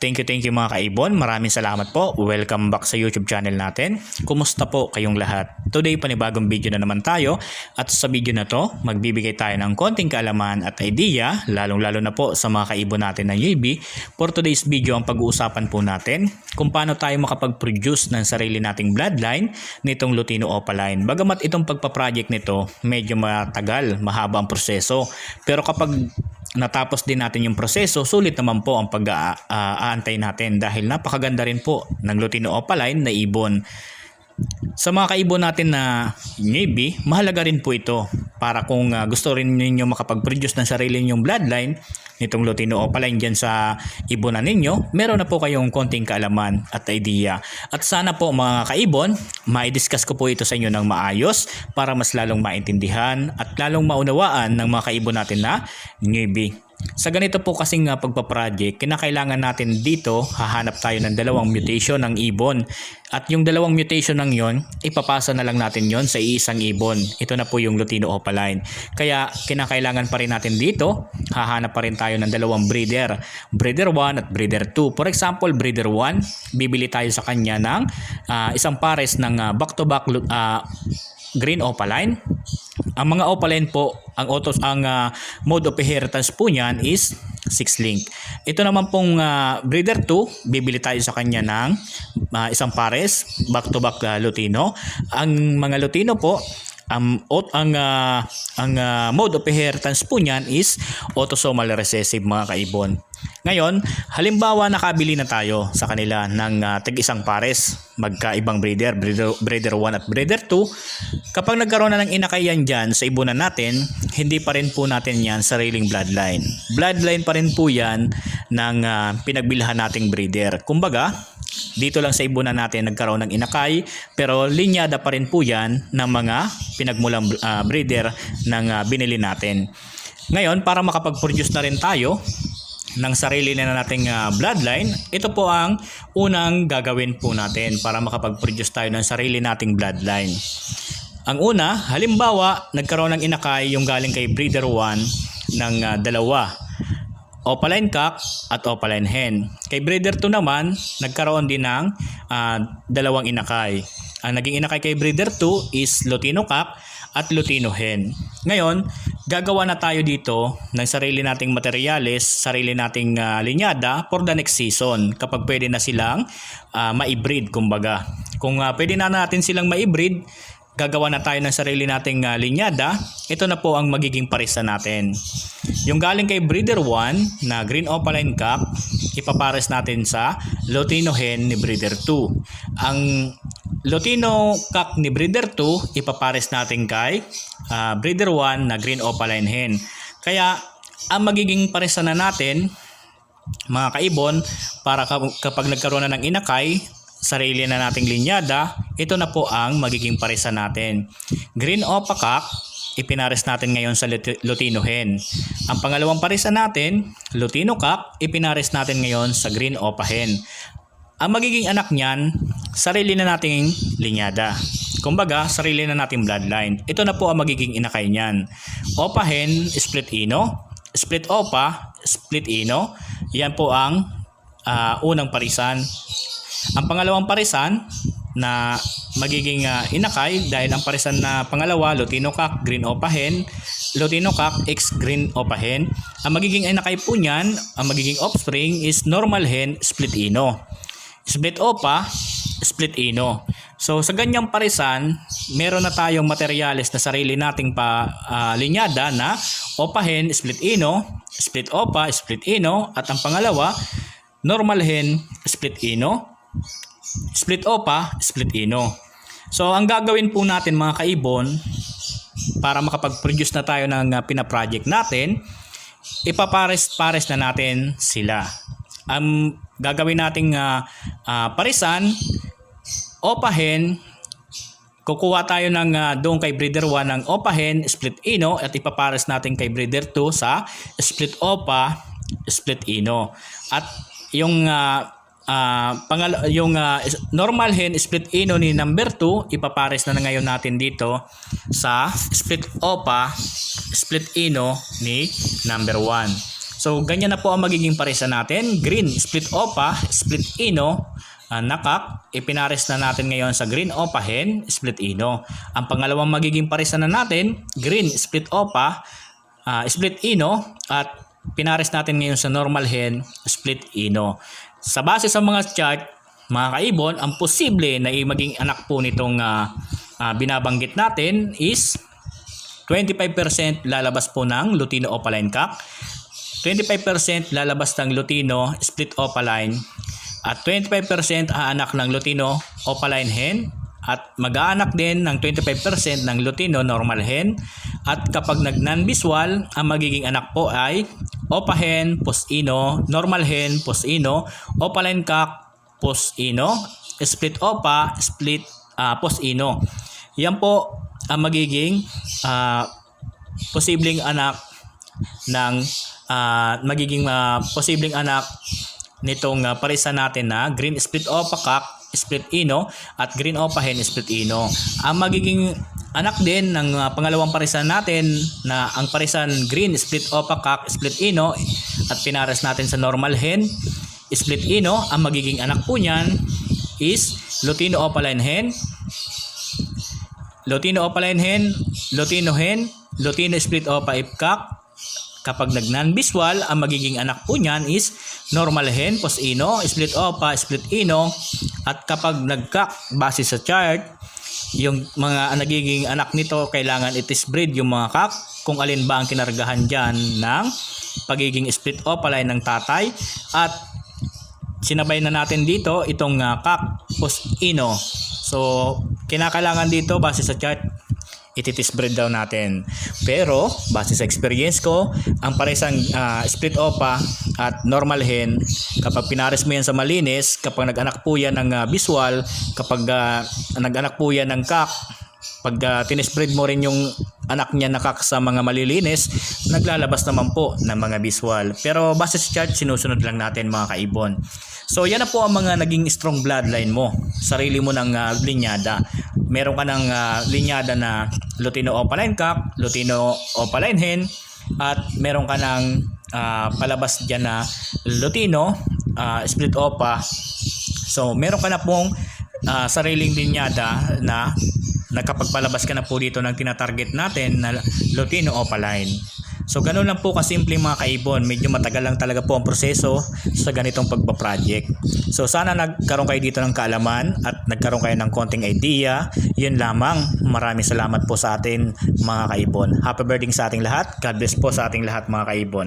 Thank you, thank you mga kaibon. Maraming salamat po. Welcome back sa YouTube channel natin. Kumusta po kayong lahat? Today, panibagong video na naman tayo. At sa video na to, magbibigay tayo ng konting kaalaman at idea, lalong-lalo na po sa mga kaibon natin ng UAB. For today's video, ang pag-uusapan po natin kung paano tayo makapag-produce ng sarili nating bloodline nitong Lutino Opaline. Bagamat itong pagpaproject nito, medyo matagal, mahaba ang proseso. Pero kapag natapos din natin yung proseso, sulit naman po ang pag-aantay natin dahil napakaganda rin po ng Lutino Opaline na ibon. Sa mga kaibon natin na Navy, mahalaga rin po ito para kung ah, gusto rin ninyo makapag-produce ng sarili ninyong bloodline nitong Lutino Opaline dyan sa ibonan ninyo, meron na po kayong konting kaalaman at idea. At sana po mga kaibon, mai-discuss ko po ito sa inyo ng maayos para mas lalong maintindihan at lalong maunawaan ng mga kaibon natin na Navy. Sa ganito po kasing uh, pagpaproject, kinakailangan natin dito hahanap tayo ng dalawang mutation ng ibon. At yung dalawang mutation ng yon, ipapasa na lang natin yon sa iisang ibon. Ito na po yung Lutino Opaline. Kaya kinakailangan pa rin natin dito, hahanap pa rin tayo ng dalawang breeder. Breeder 1 at breeder 2. For example, breeder 1, bibili tayo sa kanya ng uh, isang pares ng uh, back-to-back uh, green opaline. Ang mga opaline po, ang autos ang uh, mode of inheritance po niyan is 6 link. Ito naman pong uh, breeder 2, bibili tayo sa kanya ng uh, isang pares back to back uh, Lutino. Ang mga Lutino po um, ot, ang uh, ang uh, mode of inheritance po niyan is autosomal recessive mga kaibon. Ngayon, halimbawa nakabili na tayo sa kanila ng uh, tig-isang pares, magkaibang breeder, breeder, breeder 1 at breeder 2. Kapag nagkaroon na ng inakayan dyan sa ibunan natin, hindi pa rin po natin yan sariling bloodline. Bloodline pa rin po yan ng uh, pinagbilhan nating breeder. Kumbaga, dito lang sa ibunan natin nagkaroon ng inakay pero linyada pa rin po yan ng mga pinagmulang uh, breeder ng uh, binili natin. Ngayon, para makapag-produce na rin tayo ng sarili na nating uh, bloodline, ito po ang unang gagawin po natin para makapag-produce tayo ng sarili nating bloodline. Ang una, halimbawa, nagkaroon ng inakay yung galing kay breeder 1 ng uh, dalawa. Opaline cock at opaline hen. Kay breeder 2 naman, nagkaroon din ng uh, dalawang inakay. Ang naging inakay kay breeder 2 is Lutino cock at Lutino hen. Ngayon, gagawa na tayo dito ng sarili nating materyales, sarili nating uh, linyada for the next season kapag pwede na silang uh, ma-breed kumbaga. Kung uh, pwede na natin silang ma-breed, gagawa na tayo ng sarili nating uh, linyada, ito na po ang magiging parisa natin. Yung galing kay breeder 1 na green opaline cup, ipapares natin sa Lutino hen ni breeder 2. Ang Lutino cock ni breeder 2, ipapares natin kay uh, breeder 1 na green opaline hen. Kaya ang magiging paresa na natin mga kaibon para kapag nagkaroon na ng inakay, sarili na nating linyada, ito na po ang magiging paresa natin. Green opa cock, ipinares natin ngayon sa Lutino hen. Ang pangalawang paresa natin, Lutino cock, ipinares natin ngayon sa green opa hen. Ang magiging anak niyan, sarili na nating linyada. Kumbaga, sarili na nating bloodline. Ito na po ang magiging inakay niyan. Opa hen, split ino. Split opa, split ino. Yan po ang uh, unang parisan. Ang pangalawang parisan na magiging uh, inakay dahil ang parisan na pangalawa, Lutino green opa hen, Lutino X green opa hen. Ang magiging inakay po niyan, ang magiging offspring is normal hen, split ino split opa, split ino. So sa ganyang parisan, meron na tayong materyales na sarili nating pa uh, linyada na opa hen, split ino, split opa, split ino at ang pangalawa, normal hen, split ino, split opa, split ino. So ang gagawin po natin mga kaibon para makapag-produce na tayo ng uh, pina-project natin, ipapares-pares na natin sila. Ang um, gagawin nating uh, uh, parisan, opahen, kukuha tayo ng uh, doon kay breeder 1 ng opahen, split ino at ipapares natin kay breeder 2 sa split opa, split ino. At yung uh, uh, pangal yung uh, normal hen split ino ni number 2 ipapares na, na ngayon natin dito sa split opa split ino ni number 1 So, ganyan na po ang magiging paresa natin. Green, split opa, split ino, uh, nakak. Ipinares na natin ngayon sa green opa hen, split ino. Ang pangalawang magiging paresa na natin, green, split opa, ah, split ino, at pinares natin ngayon sa normal hen, split ino. Sa base sa mga chart, mga kaibon, ang posible na maging anak po nitong ah, ah, binabanggit natin is 25% lalabas po ng Lutino Opaline Cock, 25% lalabas ng Lutino Split Opaline, at 25% aanak ng Lutino Opaline Hen, at mag-aanak din ng 25% ng Lutino Normal Hen, at kapag nag non-visual, ang magiging anak po ay Opa Hen, Postino, Normal Hen, Postino, Opaline Cock, Postino, Split Opa, Split ah, Postino. Yan po ang magiging ah, posibleng anak ng ah, magiging ah, posibleng anak nitong uh, parisa natin na green split opa cock split ino at green opa hen split ino. Ang magiging anak din ng ah, pangalawang parisan natin na ang parisan green split opa cock split ino at pinaras natin sa normal hen split ino ang magiging anak po niyan is Lutino opaline hen Lutino opaline hen, Lutino hen, Lutino split opa. Kapag nag non-visual, ang magiging anak po niyan is normal hen, posino, split opa, split ino. At kapag nagkak base sa chart, yung mga nagiging anak nito kailangan itis breed yung mga kak kung alin ba ang kinargahan dyan ng pagiging split opaline ng tatay at sinabay na natin dito itong uh, cactus ino. So, kinakailangan dito base sa chart ititis breed daw natin. Pero, base sa experience ko, ang paresang ah, split opa at normal hen, kapag pinares mo yan sa malinis, kapag nag-anak po yan ng ah, visual, kapag ah, nag-anak po yan ng kak, pag uh, tinispread mo rin yung anak niya nakak sa mga malilinis, naglalabas naman po ng mga visual. Pero base sa chart, sinusunod lang natin mga kaibon. So yan na po ang mga naging strong bloodline mo. Sarili mo ng uh, linyada. Meron ka ng uh, linyada na Lutino Opaline Cock, Lutino Opaline Hen, at meron ka ng uh, palabas dyan na Lutino, uh, Split Opa. So meron ka na pong uh, sariling linyada na nakapagpalabas ka na po dito ng tinatarget natin na Lutino Opaline. So ganun lang po kasimple mga kaibon. Medyo matagal lang talaga po ang proseso sa ganitong pagpa-project. So sana nagkaroon kayo dito ng kaalaman at nagkaroon kayo ng konting idea. Yun lamang. Maraming salamat po sa atin mga kaibon. Happy birthday sa ating lahat. God bless po sa ating lahat mga kaibon.